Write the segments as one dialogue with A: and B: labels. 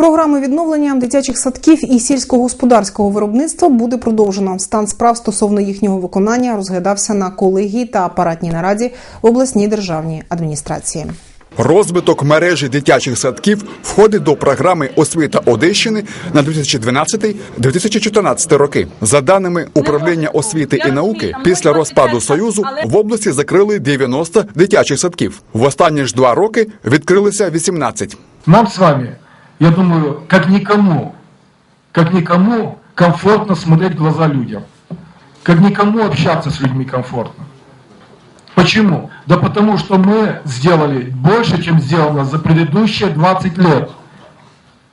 A: Програми відновлення дитячих садків і сільськогосподарського виробництва буде продовжено. Стан справ стосовно їхнього виконання розглядався на колегії та апаратній нараді в обласній державній адміністрації.
B: Розвиток мережі дитячих садків входить до програми освіта Одещини на 2012-2014 роки. За даними управління освіти і науки, після розпаду союзу в області закрили 90 дитячих садків. В останні ж два роки відкрилися 18.
C: Нам с вами, я думаю, как никому, как никому комфортно смотреть в глаза людям. Как никому общаться с людьми комфортно. Почему? Да потому что мы сделали больше, чем сделано за предыдущие 20 лет.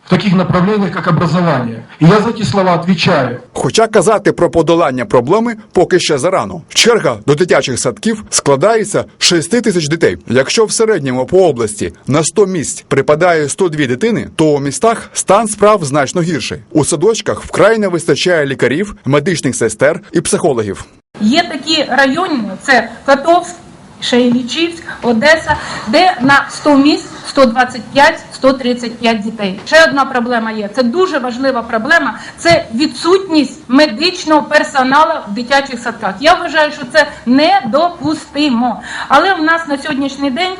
C: В таких направлениях, как образование. И я за эти слова отвечаю.
B: Хоча казати про подолання проблеми поки ще зарано. Черга до дитячих садків складається з 6 тисяч дітей. Якщо в середньому по області на 100 місць припадає 102 дитини, то у містах стан справ значно гірший. У садочках вкрай не вистачає лікарів, медичних сестер і психологів.
D: Є такі райони, це Котовськ, Шейлічівськ, Одеса, де на 100 місць 125-135 дітей. Ще одна проблема є. Це дуже важлива проблема. Це відсутність медичного персоналу в дитячих садках. Я вважаю, що це недопустимо. Але в нас на сьогоднішній день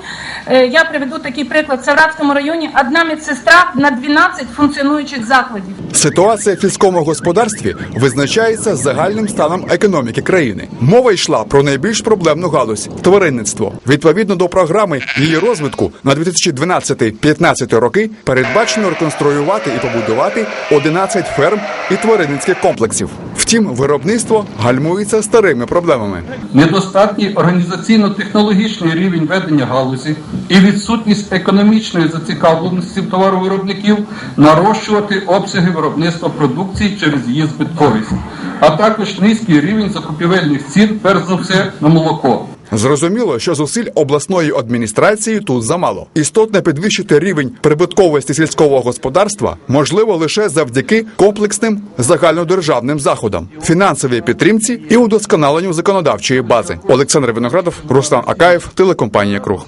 D: я приведу такий приклад. В Савратському районі одна медсестра на 12 функціонуючих закладів.
B: Ситуація в сільському господарстві визначається загальним станом економіки країни. Мова йшла про найбільш проблемну галузь тваринництво. Відповідно до програми її розвитку на 2012-15 роки передбачено реконструювати і побудувати 11 ферм і тваринницьких комплексів. Втім, виробництво гальмується старими проблемами.
E: недостатній організаційно-технологічний рівень ведення галузі і відсутність економічної зацікавленості товаровиробників нарощувати обсяги виробництва продукції через її збитковість, а також низький рівень закупівельних цін, перш за все, на молоко.
B: Зрозуміло, що зусиль обласної адміністрації тут замало. Істотно підвищити рівень прибутковості сільського господарства можливо лише завдяки комплексним загальнодержавним заходам, фінансовій підтримці і удосконаленню законодавчої бази. Олександр Виноградов, Руслан Акаєв, телекомпанія Круг.